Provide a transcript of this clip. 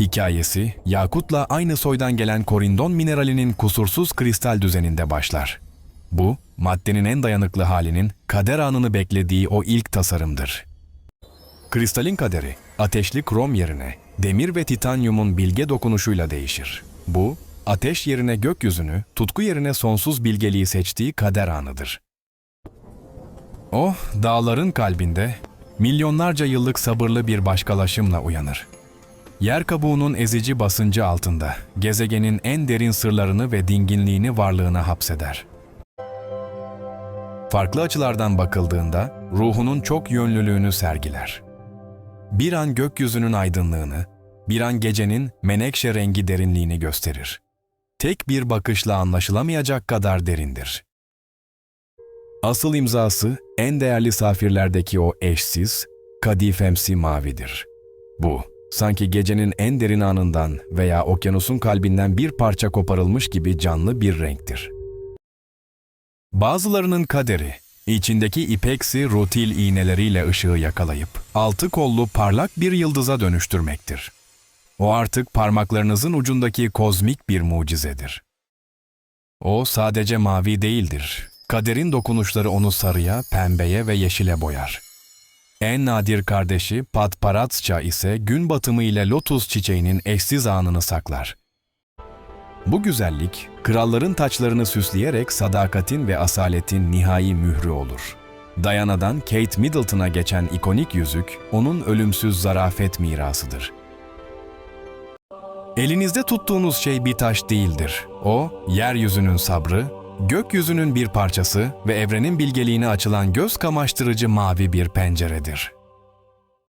Hikayesi, yakutla aynı soydan gelen korindon mineralinin kusursuz kristal düzeninde başlar. Bu, maddenin en dayanıklı halinin kader anını beklediği o ilk tasarımdır. Kristalin kaderi, ateşli krom yerine demir ve titanyumun bilge dokunuşuyla değişir. Bu, ateş yerine gökyüzünü, tutku yerine sonsuz bilgeliği seçtiği kader anıdır. O, dağların kalbinde milyonlarca yıllık sabırlı bir başkalaşımla uyanır. Yer kabuğunun ezici basıncı altında gezegenin en derin sırlarını ve dinginliğini varlığına hapseder. Farklı açılardan bakıldığında ruhunun çok yönlülüğünü sergiler. Bir an gökyüzünün aydınlığını, bir an gecenin menekşe rengi derinliğini gösterir. Tek bir bakışla anlaşılamayacak kadar derindir. Asıl imzası en değerli safirlerdeki o eşsiz, kadifemsi mavidir. Bu, sanki gecenin en derin anından veya okyanusun kalbinden bir parça koparılmış gibi canlı bir renktir. Bazılarının kaderi, içindeki ipeksi rutil iğneleriyle ışığı yakalayıp altı kollu parlak bir yıldıza dönüştürmektir. O artık parmaklarınızın ucundaki kozmik bir mucizedir. O sadece mavi değildir. Kaderin dokunuşları onu sarıya, pembeye ve yeşile boyar. En nadir kardeşi Patparatsça ise gün batımı ile lotus çiçeğinin eşsiz anını saklar. Bu güzellik, kralların taçlarını süsleyerek sadakatin ve asaletin nihai mührü olur. Diana'dan Kate Middleton'a geçen ikonik yüzük, onun ölümsüz zarafet mirasıdır. Elinizde tuttuğunuz şey bir taş değildir. O, yeryüzünün sabrı, gökyüzünün bir parçası ve evrenin bilgeliğine açılan göz kamaştırıcı mavi bir penceredir.